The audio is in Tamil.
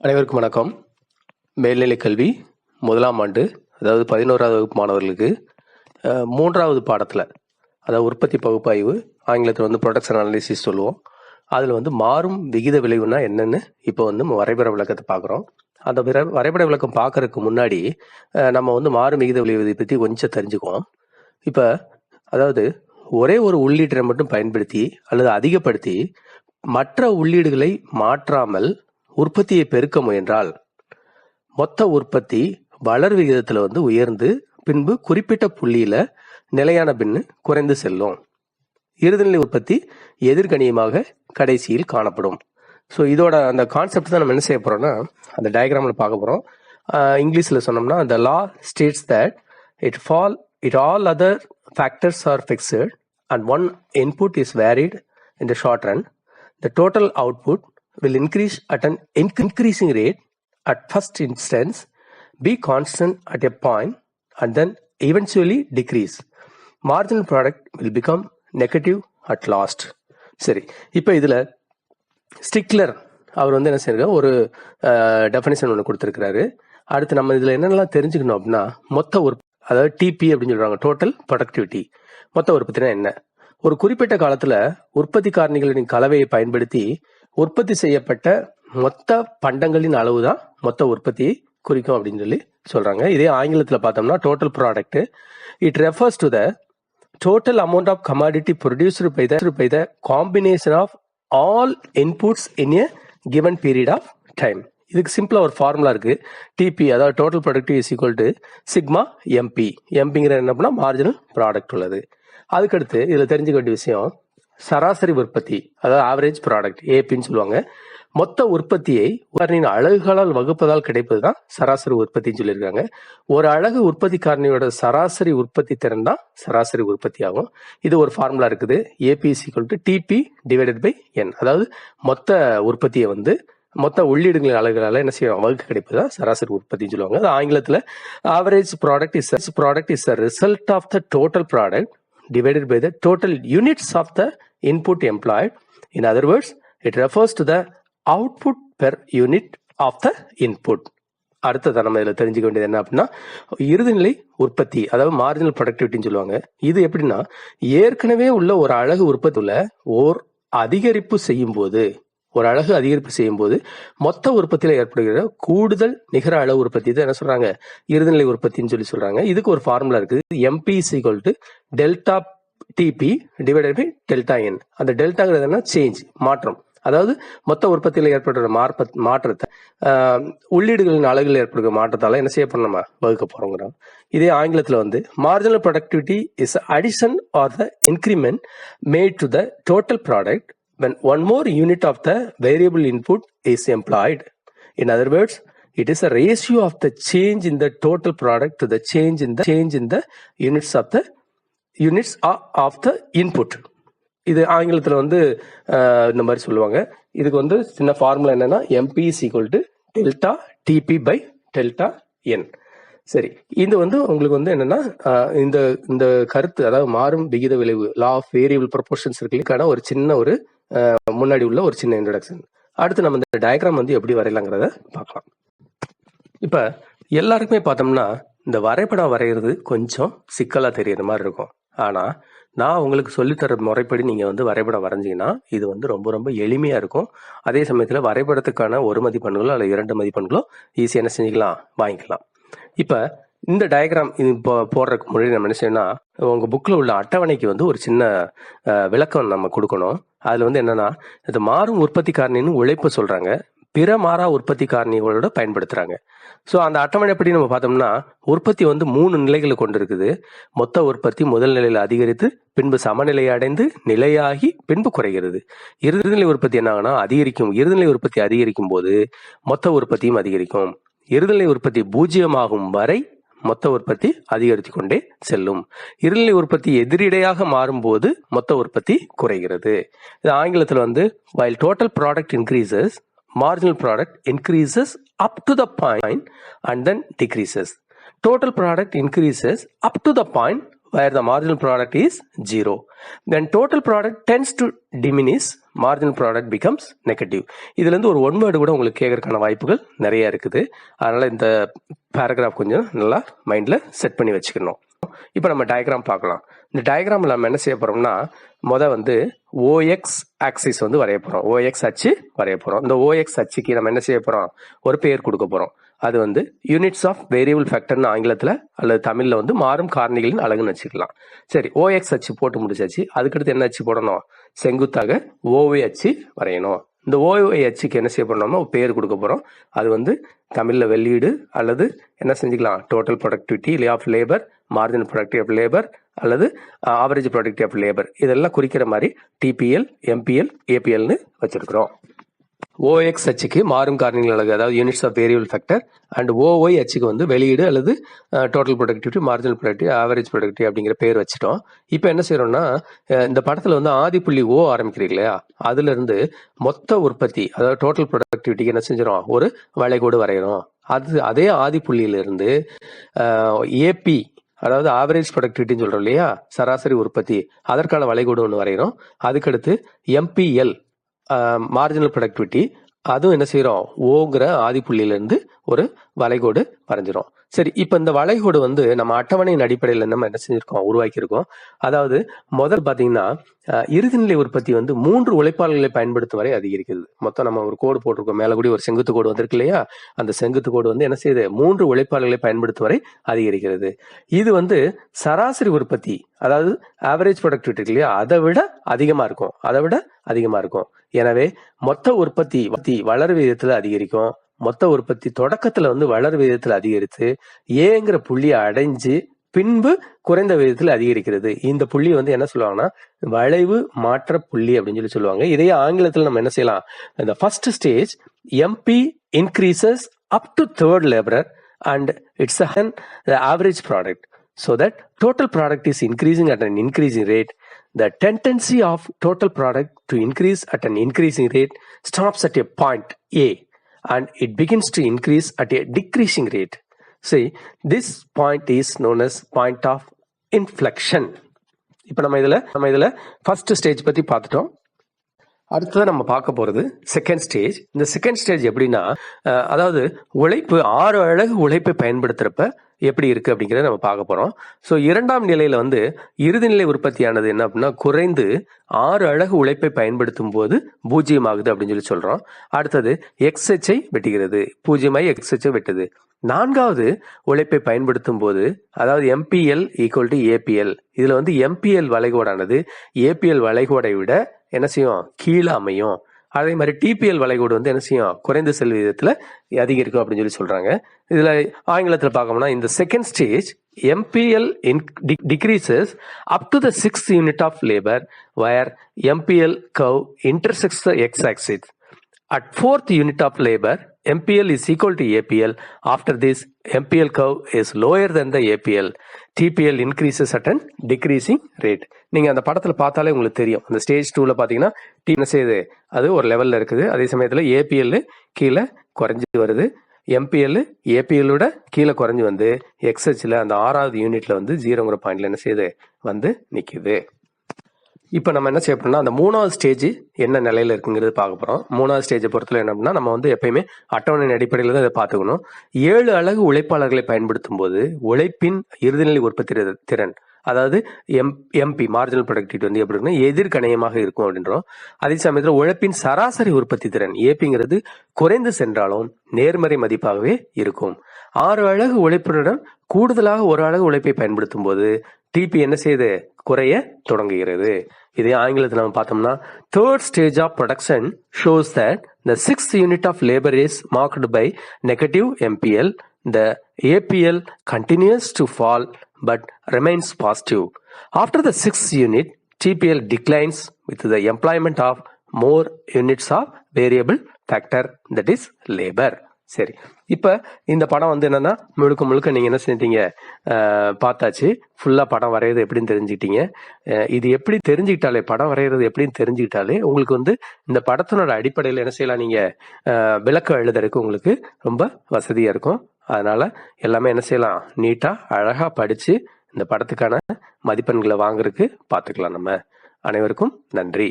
அனைவருக்கும் வணக்கம். மேல்நிலை கல்வி முதலாம் ஆண்டு அதாவது பதினோராவது வகுப்பு மாணவர்களுக்கு மூன்றாவது பாடத்தில் அதாவது உற்பத்தி பகுப்பாய்வு ஆங்கிலத்தில் வந்து ப்ரொடக்ஷன் அனாலிசிஸ் சொல்லுவோம். அதில் வந்து மாறும் விகித விளைவுனா என்னென்னு இப்போ வந்து நம்ம வரைபட விளக்கத்தை பார்க்குறோம். அந்த வரைபட விளக்கம் பார்க்கறதுக்கு முன்னாடி நம்ம வந்து மாறும் விகித விளைவு பற்றி கொஞ்சம் தெரிஞ்சுக்குவோம். இப்போ அதாவது ஒரே ஒரு உள்ளீட்டை மட்டும் பயன்படுத்தி அல்லது அதிகப்படுத்தி மற்ற உள்ளீடுகளை மாற்றாமல் உற்பத்தியை பெருக்க முயன்றால் மொத்த உற்பத்தி வளர் விகிதத்தில் வந்து உயர்ந்து பின்பு குறிப்பிட்ட புள்ளியில நிலையான பின்னு குறைந்து செல்லும். இறுதிநிலை உற்பத்தி எதிர்கணியமாக கடைசியில் காணப்படும். ஸோ இதோட அந்த கான்செப்ட் தான் நம்ம என்ன செய்ய போறோம்னா அந்த டயக்ராமில் பார்க்க போறோம். இங்கிலீஷில் சொன்னோம்னா the law states that it fall it all other factors are fixed and one input is varied in the short run the total output will increase at an increasing rate at first instance be constant at a point and then eventually decrease. Marginal product will become negative at last. சரி இப்போ இதில் ஸ்டிக்லர் அவர் வந்து என்ன செய்யறாரு ஒரு டெஃபினேஷன் ஒன்று கொடுத்துருக்கிறாரு. அடுத்து நம்ம இதில் என்னென்னலாம் தெரிஞ்சுக்கணும் அப்படின்னா மொத்த உற்ப அதாவது டிபி அப்படின்னு சொல்கிறாங்க டோட்டல் ப்ரொடக்டிவிட்டி மொத்த உற்பத்தினா என்ன? ஒரு குறிப்பிட்ட காலத்தில் உற்பத்தி காரணிகளின் கலவையை பயன்படுத்தி உற்பத்தி செய்யப்பட்ட மொத்த பண்டங்களின் அளவு தான் மொத்த உற்பத்தியை குறிக்கும் அப்படின்னு சொல்லி சொல்றாங்க. இதே ஆங்கிலத்தில் பார்த்தோம்னா total product it refers to the total amount of commodity produced by the by the combination of all inputs in a given period of time இதுக்கு சிம்பிளா ஒரு ஃபார்முலா இருக்கு. டிபி அதாவது total productive is equal to sigma MP எம்பிங்கிற என்ன பண்ணா மார்ஜினல் ப்ராடக்ட் உள்ளது. அதுக்கடுத்து இதுல தெரிஞ்சுக்க வேண்டிய விஷயம் சராசரி உற்பத்தி அதாவது ஆவரேஜ் ப்ராடக்ட் ஏபின்னு சொல்லுவாங்க. மொத்த உற்பத்தியை காரணியின் அழகுகளால் வகுப்பதால் கிடைப்பது தான் சராசரி உற்பத்தின்னு சொல்லியிருக்காங்க. ஒரு அழகு உற்பத்தி காரணியோட சராசரி உற்பத்தி திறன் தான் சராசரி உற்பத்தி ஆகும். இது ஒரு ஃபார்முலா இருக்குது. AP equal to TP divided by N அதாவது மொத்த உற்பத்தியை வந்து மொத்த உள்ளீடுகளின் அழகுகளால் என்ன செய்யும் வகுக்க கிடைப்பது தான் சராசரி உற்பத்தின்னு சொல்லுவாங்க. அது ஆங்கிலத்தில் average product is product is result of the total product divided by the total units of the input employed. In other words, it refers to the output per unit of the input. அடுத்தது நம்ம இதில் தெரிஞ்சுக்க வேண்டியது என்ன அப்படின்னா இறுதிநிலை உற்பத்தி அதாவது மார்ஜினல் ப்ரொடக்டிவிட்டின்னு சொல்லுவாங்க இது எப்படின்னா ஏற்கனவே உள்ள ஒரு அழகு உற்பத்தியில் ஓர் அதிகரிப்பு செய்யும் போது ஒரு அழகு அதிகரிப்பு செய்யும் போது மொத்த உற்பத்தியில் ஏற்படுகிற கூடுதல் நிகர அளவு உற்பத்தி தான் என்ன சொல்றாங்க? இறுதிநிலை உற்பத்தின்னு சொல்லி சொல்றாங்க. இதுக்கு ஒரு ஃபார்முலா இருக்குது. MP equal to delta TP divided by delta N அந்த டெல்டாங்கிறது என்ன சேஞ்ச் மாற்றம். அதாவது மொத்த உற்பத்தியில் ஏற்படுற மார்ப மாற்றத்தை உள்ளீடுகளின் அழகில் ஏற்படுகிற மாற்றத்தால என்ன செய்ய நம்ம? வகுக்க போறோங்கிறோம். இதே ஆங்கிலத்தில் வந்து marginal productivity is addition or the increment made to the total product when one more unit of the variable input is employed. In other words, it is a ratio of the change in the total product to the change in the change in the units of the units of of the input. இது ஆங்கிலத்தில் வந்து இந்த மாதிரி சொல்லுவாங்க இதுக்கு வந்து சின்ன ஃபார்முலா என்னன்னா MP is equal to delta TP by delta N சரி இது வந்து உங்களுக்கு வந்து என்னன்னா இந்த இந்த கருத்து அதாவது மாறும் விகித விளைவு லா ஆஃப் வேரியபிள் ப்ரொபோர்ஷன்ஸ் இருக்குக்கான ஒரு சின்ன ஒரு முன்னாடி உள்ள ஒரு சின்ன இன்ட்ரடக்ஷன் அடுத்து நம்ம இந்த டயக்ராம் வந்து எப்படி வரையலாங்கிறத பார்க்கலாம். இப்போ எல்லாருக்குமே பார்த்தோம்னா இந்த வரைபடம் வரைகிறது கொஞ்சம் சிக்கலாக தெரியற மாதிரி இருக்கும். ஆனால் நான் உங்களுக்கு சொல்லித்தர முறைப்படி நீங்கள் வந்து வரைபடம் வரைஞ்சிங்கன்னா இது வந்து ரொம்ப ரொம்ப எளிமையாக இருக்கும். அதே சமயத்தில் வரைபடத்துக்கான ஒரு மதிப்பெண்களோ அல்லது இரண்டு மதிப்பெண்களோ ஈஸியாக என்ன செஞ்சுக்கலாம்? வாங்கிக்கலாம். இப்போ இந்த டயக்ராம் இது இப்போ போடுறதுக்கு முன்னாடி நம்ம என்ன செய்யணும்னா உங்கள் புக்கில் உள்ள அட்டவணைக்கு வந்து ஒரு சின்ன விளக்கம் நம்ம கொடுக்கணும். அதில் வந்து என்னன்னா இது மாறும் உற்பத்தி காரணின்னு உழைப்பு சொல்றாங்க பிற மாறா உற்பத்தி காரணிகளோட பயன்படுத்துறாங்க. ஸோ அந்த அட்டவணைப்படி நம்ம பார்த்தோம்னா உற்பத்தி வந்து மூணு நிலைகளை கொண்டு இருக்குது மொத்த உற்பத்தி முதல் நிலையில் அதிகரித்து பின்பு சமநிலை அடைந்து நிலையாகி பின்பு குறைகிறது. இறுதிநிலை உற்பத்தி என்ன ஆகுனா அதிகரிக்கும் இறுதிநிலை உற்பத்தி அதிகரிக்கும் போது மொத்த உற்பத்தியும் அதிகரிக்கும். இறுதிநிலை உற்பத்தி பூஜ்ஜியமாகும் வரை மொத்த உற்பத்தி அதிகரித்து கொண்டே செல்லும் இருநிலை உற்பத்தி எதிரிடையாக மாறும்போது மொத்த உற்பத்தி குறைகிறது இது ஆங்கிலத்தில் வந்து while total product increases marginal product increases up to the point and then decreases total product increases up to the point where the marginal product is zero then total product tends to diminish margin product becomes negative இதுலேருந்து ஒரு ஒன் வேர்டு கூட உங்களுக்கு கேட்கறதுக்கான வாய்ப்புகள் நிறைய இருக்குது. அதனால் இந்த பேராகிராஃப் கொஞ்சம் நல்லா மைண்டில் செட் பண்ணி வச்சுக்கணும். இப்போ நம்ம டயக்ராம் பார்க்கலாம். இந்த டயக்ராமில் நம்ம என்ன செய்ய போகிறோம்னா மொதல் வந்து ஓஎக்ஸ் ஆக்சிஸ் வந்து வரைய போகிறோம் ஓஎக்ஸ் அச்சு வரைய போகிறோம் இந்த ஓஎக்ஸ் அச்சுக்கு நம்ம என்ன செய்ய போகிறோம் ஒரு பெயர் கொடுக்க போகிறோம் அது வந்து யூனிட்ஸ் ஆஃப் வேரியபிள் ஃபேக்டர்னு ஆங்கிலத்தில் அல்லது தமிழில் வந்து மாறும் காரணிகளின் அழகுன்னு வச்சுக்கலாம். சரி ஓஎக்ஸ் அச்சு போட்டு முடிச்சாச்சு. அதுக்கடுத்து என்ன அச்சு போடணும்? செங்குத்தாக ஓவை அச்சு வரையணும். இந்த ஓவை அச்சுக்கு என்ன செய்ய போறோம்னா பேர் கொடுக்க போகிறோம் அது வந்து தமிழில் வெளியீடு அல்லது என்ன செஞ்சுக்கலாம்? Total productivity lay of labour marginal productive of labour அல்லது ஆவரேஜ் ப்ரொடக்டிவ் ஆஃப் லேபர் இதெல்லாம் குறிக்கிற மாதிரி டிபிஎல் எம்பிஎல் ஏபிஎல்னு வச்சுருக்குறோம். ஓஎக்ஸ் அச்சுக்கு மாறும் காரணிகள் அழகு அதாவது units of variable factor and OY அச்சுக்கு வந்து வெளியீடு அல்லது total productivity marginal productive average productive அப்படிங்கிற பேர் வச்சுட்டோம். இப்போ என்ன செய்யறோம்னா இந்த படத்துல வந்து ஆதி புள்ளி ஓ ஆரம்பிக்கிறீங்க இல்லையா? அதுல இருந்து மொத்த உற்பத்தி அதாவது டோட்டல் ப்ரொடக்டிவிட்டிக்கு என்ன செஞ்சிடும் ஒரு வளைகோடு வரைகிறோம் அது அதே ஆதி புள்ளியிலிருந்து ஏபி அதாவது ஆவரேஜ் ப்ரொடக்டிவிட்டின்னு சொல்றோம் இல்லையா? சராசரி உற்பத்தி அதற்கான வளைகோடு ஒன்று வரைகிறோம் அதுக்கடுத்து எம்பிஎல் மார்ஜினல் ப்ரொடக்டிவிட்டி அதுவும் என்ன செய்கிறோம் ஓங்கிற ஆதிப்புள்ளியிலேருந்து ஒரு வளைகோடு வரைஞ்சிரும் சரி இப்போ இந்த வளைகோடு வந்து நம்ம அட்டவணையின் அடிப்படையில் நம்ம என்ன செஞ்சிருக்கோம்? உருவாக்கியிருக்கோம். அதாவது முதல் பாத்தீங்கன்னா இறுதிநிலை உற்பத்தி வந்து மூன்று உழைப்பாளர்களை பயன்படுத்தும் வரை அதிகரிக்கிறது. மொத்தம் நம்ம ஒரு கோடு போட்டிருக்கோம். மேல கூடி ஒரு செங்குத்து கோடு வந்திருக்கு இல்லையா? அந்த செங்குத்து கோடு வந்து என்ன செய்யுது? மூன்று உழைப்பாளர்களை பயன்படுத்தும் வரை அதிகரிக்கிறது. இது வந்து சராசரி உற்பத்தி அதாவது ஆவரேஜ் ப்ரொடக்டிவிட்டி இருக்கு இல்லையா? அதை விட அதிகமா இருக்கும். அதை விட அதிகமா இருக்கும். எனவே மொத்த உற்பத்தி உற்பத்தி வளர் விகிதத்துல அதிகரிக்கும். மொத்த உற்பத்தி தொடக்கத்துல வந்து வளர் விகிதத்தில் அதிகரித்து ஏங்கிற புள்ளியை அடைஞ்சு பின்பு குறைந்த விகிதத்தில் அதிகரிக்கிறது. இந்த புள்ளி வந்து என்ன சொல்லுவாங்கன்னா வளைவு மாற்ற புள்ளி அப்படின்னு சொல்லி சொல்லுவாங்க. இதையே ஆங்கிலத்தில் நம்ம என்ன செய்யலாம்? இந்த first stage MP increases up to third labourer and it's an average product so that total product is increasing at an increasing rate the tendency of total product to increase at an increasing rate stops at a point a. and it begins to increase at a decreasing rate see this point is known as point of inflection இப்போ நம்ம இதுல நம்ம இதுல ஃபர்ஸ்ட் ஸ்டேஜ் பத்தி பார்த்துட்டோம் அடுத்ததான் நம்ம பார்க்க போறது செகண்ட் ஸ்டேஜ் இந்த செகண்ட் ஸ்டேஜ் எப்படின்னா அதாவது உழைப்பு ஆறு அழகு உழைப்பை பயன்படுத்துறப்ப எப்படி இருக்கு அப்படிங்கறத நம்ம பார்க்க போறோம். ஸோ இரண்டாம் நிலையில வந்து இறுதிநிலை உற்பத்தியானது என்ன அப்படின்னா குறைந்து ஆறு அழகு உழைப்பை பயன்படுத்தும் போது பூஜ்ஜியம் ஆகுது அப்படின்னு சொல்லி சொல்றோம். அடுத்தது எக்ஸ்ஹெச்சை வெட்டுகிறது. பூஜ்ஜியமாய் எக்ஸ்ஹெச்சை வெட்டுது. நான்காவது உழைப்பை பயன்படுத்தும் போது அதாவது எம்பிஎல் ஈக்குவல் டு ஏபிஎல் இதுல வந்து எம்பிஎல் வளைகோடானது. ஏபிஎல் வளைகோடை விட என்ன செய்யும் கீழே அமையும் அதே மாதிரி டிபிஎல் வளைகோடு வந்து என்ன செய்யும் குறைந்த செல் விகிதத்துல அதிகரிக்கும் அப்படின்னு சொல்லி சொல்றாங்க இதுல ஆங்கிலத்தில் பார்க்கணும்னா இந்த second stage MPL decreases up to the six unit of labour where MPL curve intersects the X axis at fourth unit of labour MPL is equal to APL. After this, MPL curve is lower than the APL. TPL increases at an decreasing rate. நீங்க அந்த படத்துல பார்த்தாலே உங்களுக்கு தெரியும். அந்த ஸ்டேஜ் டூல பாத்தீங்கன்னா டீம் செய்யுது அது ஒரு லெவல்ல இருக்குது. அதே சமயத்துல ஏபிஎல் கீழே குறைஞ்சு வருது. எம்பிஎல் ஏபிஎல்லோட கீழே குறைஞ்சு வந்து எக்ஸ்ஹெச்ல அந்த ஆறாவது யூனிட்ல வந்து ஜீரோங்கிற பாயிண்ட்ல என்ன செய்யுது? வந்து நிக்குது. இப்போ நம்ம என்ன செய்ய போறோம்னா அந்த மூணாவது ஸ்டேஜ் என்ன நிலையில இருக்குங்கிறது பார்க்க போறோம். மூணாவது ஸ்டேஜை பொறுத்தவரை என்ன அப்படின்னா நம்ம வந்து எப்பயுமே அட்டவணையின் அடிப்படையில் தான் இதை பார்த்துக்கணும். ஏழு அழகு உழைப்பாளர்களை பயன்படுத்தும் போது உழைப்பின் இறுதிநிலை உற்பத்தி திறன் அதாவது எம் எம்பி மார்ஜினல் ப்ரொடக்டிவிட்டி வந்து எப்படி இருக்குன்னா எதிர்கணையமாக இருக்கும் அப்படின்றோம். அதே சமயத்தில் உழைப்பின் சராசரி உற்பத்தி திறன் ஏபிங்கிறது குறைந்து சென்றாலும் நேர்மறை மதிப்பாகவே இருக்கும். ஆறு அழகு உழைப்புடன் கூடுதலாக ஒரு அழகு உழைப்பை பயன்படுத்தும் போது டிபி என்ன செய்யுது குறைய தொடங்குகிறது. இதே ஆங்கிலத்தில் நம்ம பார்த்தோம்னா third stage of production shows that the six unit of labour is marked by negative MPL the APL continues to fall but remains positive. After the sixth unit, TPL declines with the employment of more units of variable factor that is labor. சரி இப்போ இந்த படம் வந்து என்னன்னா முழுக்க முழுக்க நீங்கள் என்ன செஞ்சிட்டீங்க? பார்த்தாச்சு. ஃபுல்லாக படம் வரைகிறது எப்படின்னு தெரிஞ்சுக்கிட்டீங்க இது எப்படி தெரிஞ்சுக்கிட்டாலே படம் வரைகிறது எப்படின்னு தெரிஞ்சுக்கிட்டாலே உங்களுக்கு வந்து இந்த படத்தினோட அடிப்படையில் என்ன செய்யலாம் நீங்கள் விளக்கம் எழுதுறதுக்கு உங்களுக்கு ரொம்ப வசதியாக இருக்கும். அதனால் எல்லாமே என்ன செய்யலாம்? நீட்டாக அழகாக படித்து இந்த படத்துக்கான மதிப்பெண்களை வாங்குறதுக்கு பார்த்துக்கலாம் நம்ம. அனைவருக்கும் நன்றி.